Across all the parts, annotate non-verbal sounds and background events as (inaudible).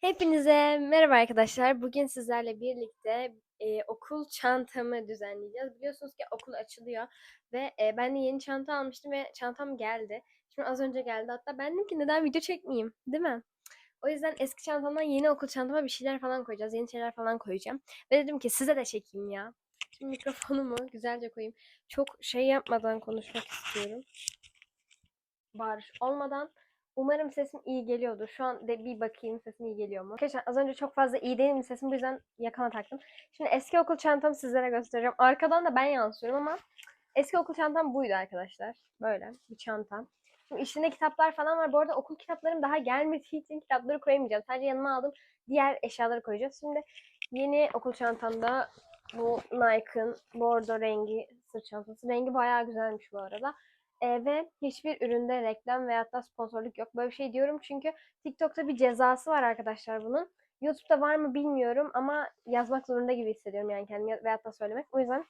Hepinize merhaba arkadaşlar. Bugün sizlerle birlikte e, okul çantamı düzenleyeceğiz. Biliyorsunuz ki okul açılıyor ve e, ben de yeni çanta almıştım ve çantam geldi. Şimdi az önce geldi hatta ben dedim ki neden video çekmeyeyim değil mi? O yüzden eski çantamdan yeni okul çantama bir şeyler falan koyacağız. Yeni şeyler falan koyacağım. Ve dedim ki size de çekeyim ya. Şimdi mikrofonumu (laughs) güzelce koyayım. Çok şey yapmadan konuşmak istiyorum. Bağırış olmadan Umarım sesim iyi geliyordur. Şu an de bir bakayım sesim iyi geliyor mu? Arkadaşlar az önce çok fazla iyi değil sesim bu yüzden yakana taktım. Şimdi eski okul çantamı sizlere göstereceğim. Arkadan da ben yansıyorum ama eski okul çantam buydu arkadaşlar. Böyle bir çantam. Şimdi içinde kitaplar falan var. Bu arada okul kitaplarım daha gelmediği (laughs) için kitapları koyamayacağım. Sadece yanıma aldım. Diğer eşyaları koyacağız. Şimdi yeni okul çantamda bu Nike'ın bordo rengi sırt çantası. Rengi bayağı güzelmiş bu arada. E, ve hiçbir üründe reklam veyahut da sponsorluk yok. Böyle bir şey diyorum çünkü TikTok'ta bir cezası var arkadaşlar bunun. YouTube'da var mı bilmiyorum ama yazmak zorunda gibi hissediyorum yani kendimi veyahut da söylemek. O yüzden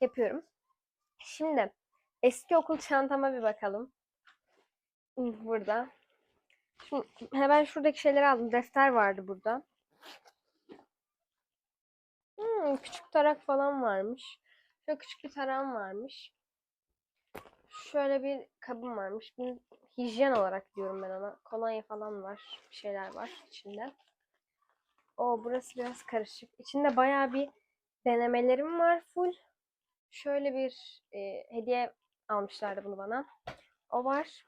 yapıyorum. Şimdi eski okul çantama bir bakalım. Burada. Şimdi hemen şuradaki şeyleri aldım. Defter vardı burada. Hmm, küçük tarak falan varmış. Şöyle küçük bir tarağım varmış şöyle bir kabım varmış. Bunu hijyen olarak diyorum ben ona. Kolonya falan var. Bir şeyler var içinde. O burası biraz karışık. İçinde bayağı bir denemelerim var full. Şöyle bir e, hediye almışlardı bunu bana. O var.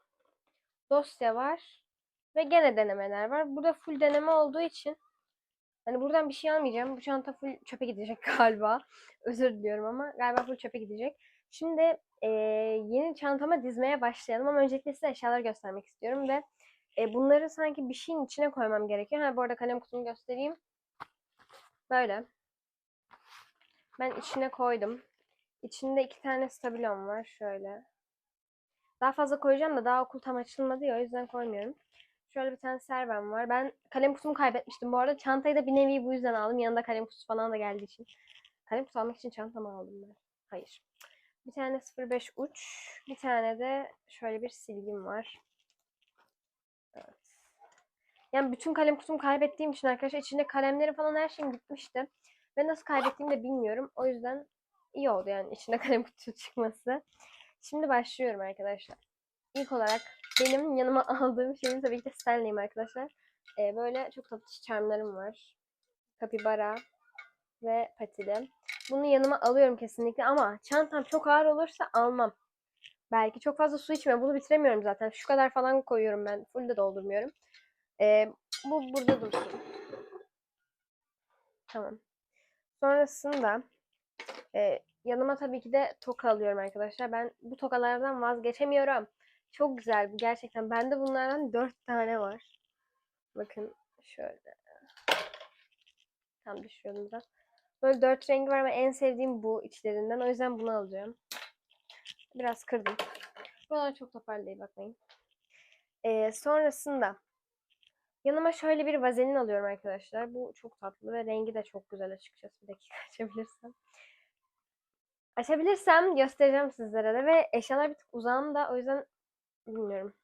Dosya var. Ve gene denemeler var. Burada full deneme olduğu için hani buradan bir şey almayacağım. Bu çanta full çöpe gidecek (laughs) galiba. Özür diliyorum ama galiba full çöpe gidecek. Şimdi e, yeni çantama dizmeye başlayalım ama öncelikle size eşyaları göstermek istiyorum ve e, bunları sanki bir şeyin içine koymam gerekiyor. Ha bu arada kalem kutumu göstereyim. Böyle. Ben içine koydum. İçinde iki tane stabilon var şöyle. Daha fazla koyacağım da daha okul tam açılmadı ya o yüzden koymuyorum. Şöyle bir tane servem var. Ben kalem kutumu kaybetmiştim bu arada. Çantayı da bir nevi bu yüzden aldım. Yanında kalem kutusu falan da geldiği için. Kalem kutusu almak için çantamı aldım ben. Hayır. Bir tane 05 uç. Bir tane de şöyle bir silgim var. Evet. Yani bütün kalem kutumu kaybettiğim için arkadaşlar içinde kalemleri falan her şeyim gitmişti. Ve nasıl kaybettiğimi de bilmiyorum. O yüzden iyi oldu yani içinde (laughs) kalem kutusu çıkması. Şimdi başlıyorum arkadaşlar. İlk olarak benim yanıma (laughs) aldığım şeyim tabii ki de Stanley'im arkadaşlar. Ee, böyle çok tatlı charmlarım var. Kapibara ve patili. Bunu yanıma alıyorum kesinlikle ama çantam çok ağır olursa almam. Belki çok fazla su içmiyorum. Bunu bitiremiyorum zaten. Şu kadar falan koyuyorum ben. Full de doldurmuyorum. Ee, bu burada dursun. Tamam. Sonrasında e, yanıma tabii ki de toka alıyorum arkadaşlar. Ben bu tokalardan vazgeçemiyorum. Çok güzel bu gerçekten. Bende bunlardan dört tane var. Bakın şöyle. Tam düşüyordum biraz. Böyle dört rengi var ama en sevdiğim bu içlerinden. O yüzden bunu alacağım. Biraz kırdım. Buralar çok toparlayı bakmayın. Ee, sonrasında yanıma şöyle bir vazelin alıyorum arkadaşlar. Bu çok tatlı ve rengi de çok güzel açıkçası. Bir dakika (laughs) açabilirsem. Açabilirsem göstereceğim sizlere de ve eşyalar bir tık uzağımda o yüzden bilmiyorum.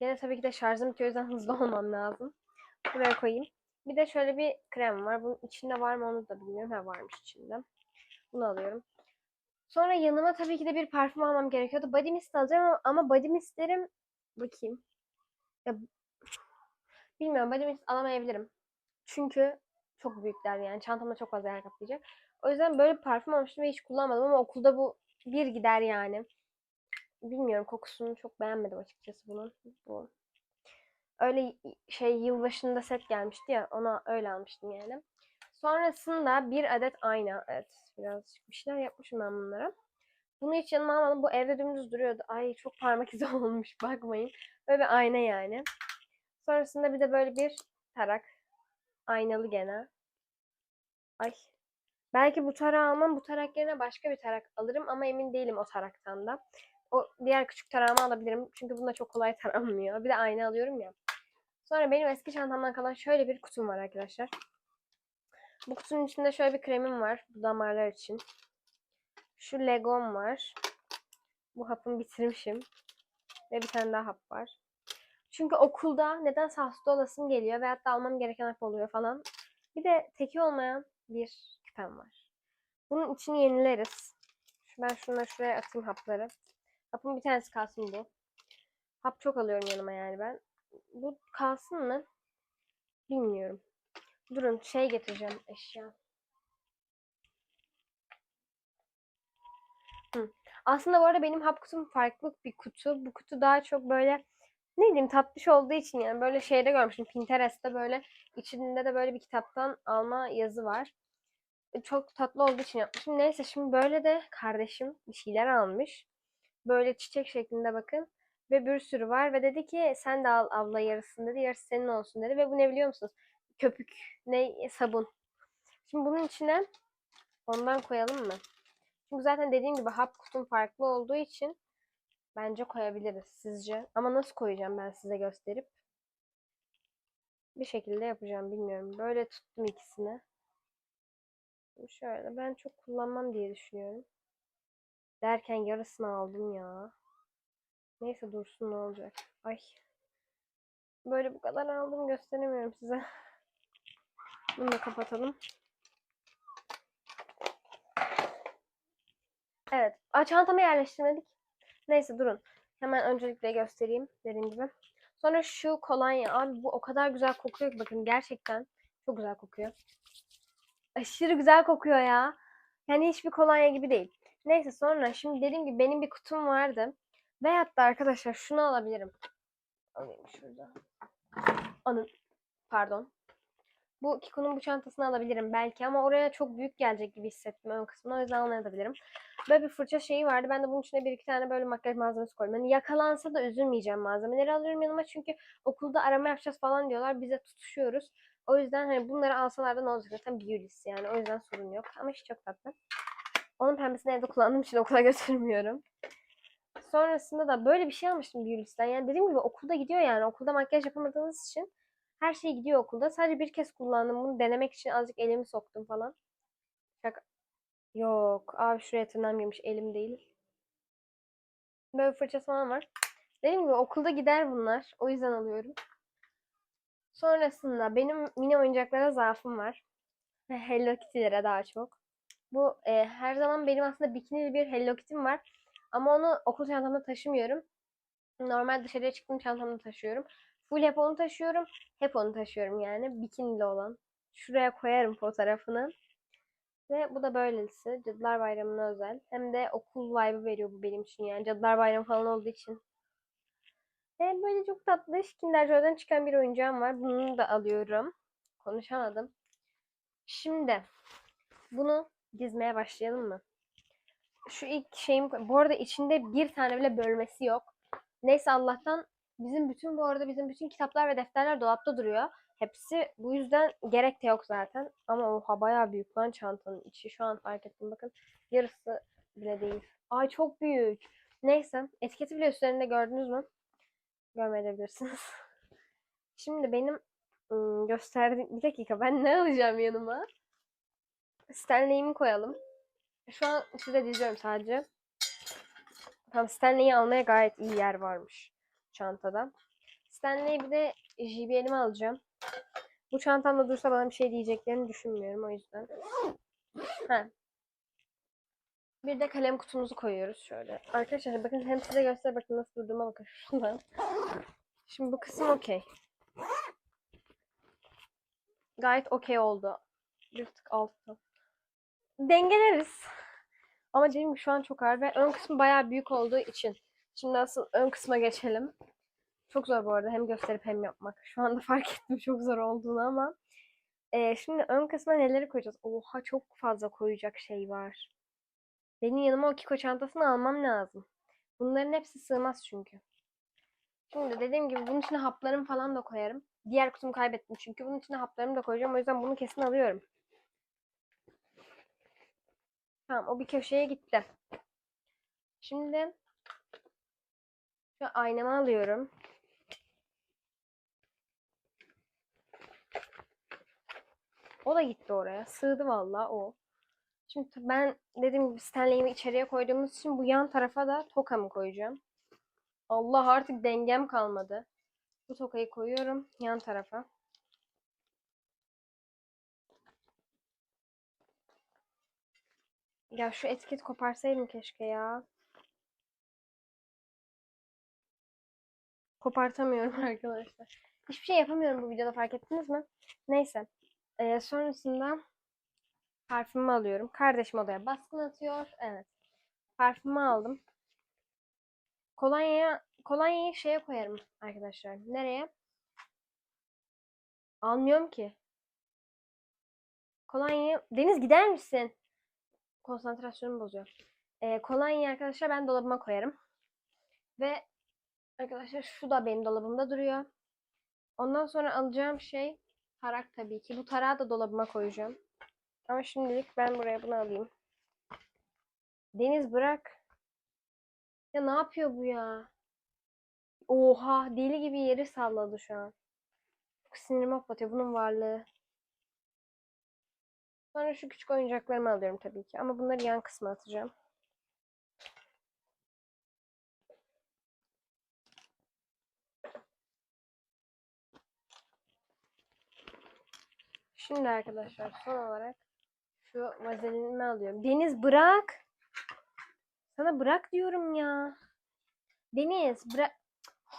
Yine tabii ki de şarjım bitiyor o yüzden (laughs) hızlı olmam lazım. Buraya koyayım. Bir de şöyle bir krem var. Bunun içinde var mı onu da bilmiyorum. Ha varmış içinde. Bunu alıyorum. Sonra yanıma tabii ki de bir parfüm almam gerekiyordu. Body mist alacağım ama body mistlerim bakayım. Ya, bilmiyorum body mist alamayabilirim. Çünkü çok büyükler yani. Çantamda çok fazla yer kaplayacak. O yüzden böyle parfüm almıştım ve hiç kullanmadım ama okulda bu bir gider yani. Bilmiyorum kokusunu çok beğenmedim açıkçası bunun. Bu öyle şey yılbaşında set gelmişti ya ona öyle almıştım yani. Sonrasında bir adet ayna. Evet biraz bir şeyler yapmışım ben bunlara. Bunu hiç yanıma almadım. Bu evde dümdüz duruyordu. Ay çok parmak izi (laughs) olmuş bakmayın. Böyle bir ayna yani. Sonrasında bir de böyle bir tarak. Aynalı gene. Ay. Belki bu tarağı almam. Bu tarak yerine başka bir tarak alırım ama emin değilim o taraktan da. O diğer küçük tarağımı alabilirim. Çünkü bunda çok kolay (laughs) taranmıyor. Bir de ayna alıyorum ya. Sonra benim eski çantamdan kalan şöyle bir kutum var arkadaşlar. Bu kutunun içinde şöyle bir kremim var. Bu damarlar için. Şu Legom var. Bu hapımı bitirmişim. Ve bir tane daha hap var. Çünkü okulda nedense hasta olasım geliyor ve hatta almam gereken hap oluyor falan. Bir de teki olmayan bir küpem var. Bunun içini yenileriz. Ben şunları şuraya atayım hapları. Hapın bir tanesi kalsın bu. Hap çok alıyorum yanıma yani ben. Bu kalsın mı? Bilmiyorum. Durun şey getireceğim eşya. Hı. Aslında bu arada benim hap kutum farklı bir kutu. Bu kutu daha çok böyle ne diyeyim tatlış olduğu için yani böyle şeyde görmüştüm. Pinterest'te böyle içinde de böyle bir kitaptan alma yazı var. E, Çok tatlı olduğu için yapmışım. Neyse şimdi böyle de kardeşim bir şeyler almış. Böyle çiçek şeklinde bakın. Ve bir sürü var ve dedi ki sen de al abla yarısını dedi. Yarısı senin olsun dedi. Ve bu ne biliyor musunuz? Köpük. Ne? Sabun. Şimdi bunun içine ondan koyalım mı? Çünkü zaten dediğim gibi hap kutum farklı olduğu için bence koyabiliriz sizce. Ama nasıl koyacağım ben size gösterip. Bir şekilde yapacağım bilmiyorum. Böyle tuttum ikisini. Şöyle ben çok kullanmam diye düşünüyorum. Derken yarısını aldım ya. Neyse dursun ne olacak. Ay. Böyle bu kadar aldım gösteremiyorum size. (laughs) Bunu da kapatalım. Evet. Aa, çantamı yerleştirmedik. Neyse durun. Hemen öncelikle göstereyim dediğim gibi. Sonra şu kolonya. Abi bu o kadar güzel kokuyor ki bakın gerçekten çok güzel kokuyor. Aşırı güzel kokuyor ya. Yani hiçbir kolonya gibi değil. Neyse sonra şimdi dediğim gibi benim bir kutum vardı. Veyahut da arkadaşlar şunu alabilirim. Alayım şurada. Anın. Pardon. Bu Kiko'nun bu çantasını alabilirim belki ama oraya çok büyük gelecek gibi hissettim ön kısmına. O yüzden almayabilirim. Böyle bir fırça şeyi vardı. Ben de bunun içine bir iki tane böyle makyaj malzemesi koydum. Yani yakalansa da üzülmeyeceğim malzemeleri alıyorum yanıma. Çünkü okulda arama yapacağız falan diyorlar. Bize tutuşuyoruz. O yüzden hani bunları alsalar da ne olacak zaten Biolis yani. O yüzden sorun yok. Ama hiç çok tatlı. Onun pembesini evde kullandığım için (laughs) okula götürmüyorum. Sonrasında da böyle bir şey almıştım Biolis'ten. Yani dediğim gibi okulda gidiyor yani. Okulda makyaj yapamadığınız için her şey gidiyor okulda. Sadece bir kez kullandım bunu denemek için azıcık elimi soktum falan. Şaka. Yok. Abi şuraya tırnağım girmiş. Elim değil. Böyle bir fırçası falan var. Dediğim gibi okulda gider bunlar. O yüzden alıyorum. Sonrasında benim mini oyuncaklara zaafım var. Ve Hello Kitty'lere daha çok. Bu e, her zaman benim aslında bikinili bir Hello Kitty'm var. Ama onu okul çantamda taşımıyorum. Normal dışarıya çıktığım çantamda taşıyorum. Full hep onu taşıyorum. Hep onu taşıyorum yani. Bikinili olan. Şuraya koyarım fotoğrafını. Ve bu da böylesi. Cadılar Bayramı'na özel. Hem de okul vibe'ı veriyor bu benim için yani. Cadılar Bayramı falan olduğu için. Ve böyle çok tatlı Kinder çıkan bir oyuncağım var. Bunu da alıyorum. Konuşamadım. Şimdi bunu dizmeye başlayalım mı? Şu ilk şeyim bu arada içinde bir tane bile bölmesi yok. Neyse Allah'tan bizim bütün bu arada bizim bütün kitaplar ve defterler dolapta duruyor. Hepsi bu yüzden gerek de yok zaten. Ama oha bayağı büyük lan çantanın içi. Şu an fark ettim bakın. Yarısı bile değil. Ay çok büyük. Neyse etiketi bile üstlerinde gördünüz mü? Görmeyebilirsiniz. (laughs) Şimdi benim ım, gösterdiğim... Bir dakika ben ne alacağım yanıma? Stanley'imi koyalım. Şu an size diziyorum sadece. Tamam Stanley'i almaya gayet iyi yer varmış çantada. Stanley'i bir de JBL'imi alacağım. Bu çantamda dursa bana bir şey diyeceklerini düşünmüyorum o yüzden. Ha. Bir de kalem kutumuzu koyuyoruz şöyle. Arkadaşlar bakın hem size göster bakın nasıl durduğuma bakın şuradan. Şimdi bu kısım okey. Gayet okey oldu. Bir tık altta. Dengeleriz. Ama dediğim şu an çok ağır ve ön kısmı bayağı büyük olduğu için. Şimdi asıl ön kısma geçelim. Çok zor bu arada hem gösterip hem yapmak. Şu anda (laughs) fark ettim çok zor olduğunu ama. Ee, şimdi ön kısma neleri koyacağız? Oha çok fazla koyacak şey var. Benim yanıma o Kiko çantasını almam lazım. Bunların hepsi sığmaz çünkü. Şimdi dediğim gibi bunun içine haplarımı falan da koyarım. Diğer kutumu kaybettim çünkü bunun içine haplarımı da koyacağım. O yüzden bunu kesin alıyorum. Tamam o bir köşeye gitti. Şimdi şu aynamı alıyorum. O da gitti oraya. Sığdı vallahi o. T- ben dediğim gibi Stanley'imi içeriye koyduğumuz için bu yan tarafa da tokamı koyacağım. Allah artık dengem kalmadı. Bu tokayı koyuyorum yan tarafa. Ya şu etiket koparsaydım keşke ya. Kopartamıyorum (laughs) arkadaşlar. Hiçbir şey yapamıyorum bu videoda fark ettiniz mi? Neyse. Ee, sonrasında parfümümü alıyorum. Kardeşim odaya baskın atıyor. Evet. Parfümümü aldım. Kolonya, kolonyayı şeye koyarım arkadaşlar. Nereye? Almıyorum ki. Kolonyayı... Deniz gider misin? Konsantrasyonumu bozuyor. Ee, kolonyayı arkadaşlar ben dolabıma koyarım. Ve arkadaşlar şu da benim dolabımda duruyor. Ondan sonra alacağım şey tarak tabii ki. Bu tarağı da dolabıma koyacağım. Ama şimdilik ben buraya bunu alayım. Deniz bırak. Ya ne yapıyor bu ya? Oha deli gibi yeri salladı şu an. Çok sinirimi hoplatıyor bunun varlığı. Sonra şu küçük oyuncaklarımı alıyorum tabii ki. Ama bunları yan kısma atacağım. Şimdi arkadaşlar son olarak şu vazelinimi alıyorum. Deniz bırak. Sana bırak diyorum ya. Deniz bırak.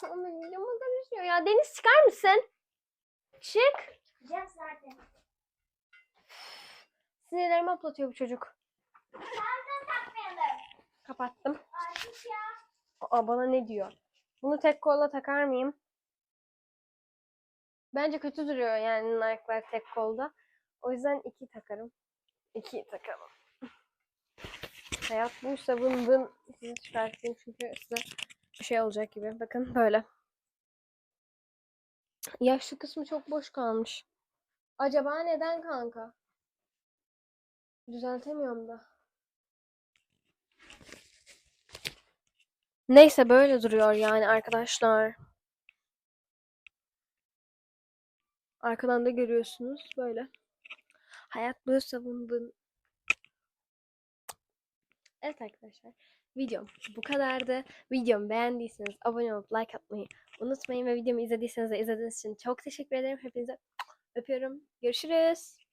Ama videoma karışıyor ya. Deniz çıkar mısın? Çık. Çıkacağız zaten. Sinirlerimi hoplatıyor bu çocuk. Kapattım. Aa, bana ne diyor? Bunu tek kolla takar mıyım? Bence kötü duruyor yani Nike'lar tek kolda. O yüzden iki takarım. İki takalım. Hayat buysa bın bın sizi çıkartayım çünkü size bir şey olacak gibi. Bakın böyle. Yaşlı kısmı çok boş kalmış. Acaba neden kanka? Düzeltemiyorum da. Neyse böyle duruyor yani arkadaşlar. Arkadan da görüyorsunuz böyle. Hayat böyle savundun. Evet arkadaşlar. Videom bu kadardı. Videomu beğendiyseniz abone olup like atmayı unutmayın. Ve videomu izlediyseniz de izlediğiniz için çok teşekkür ederim. Hepinize öpüyorum. Görüşürüz.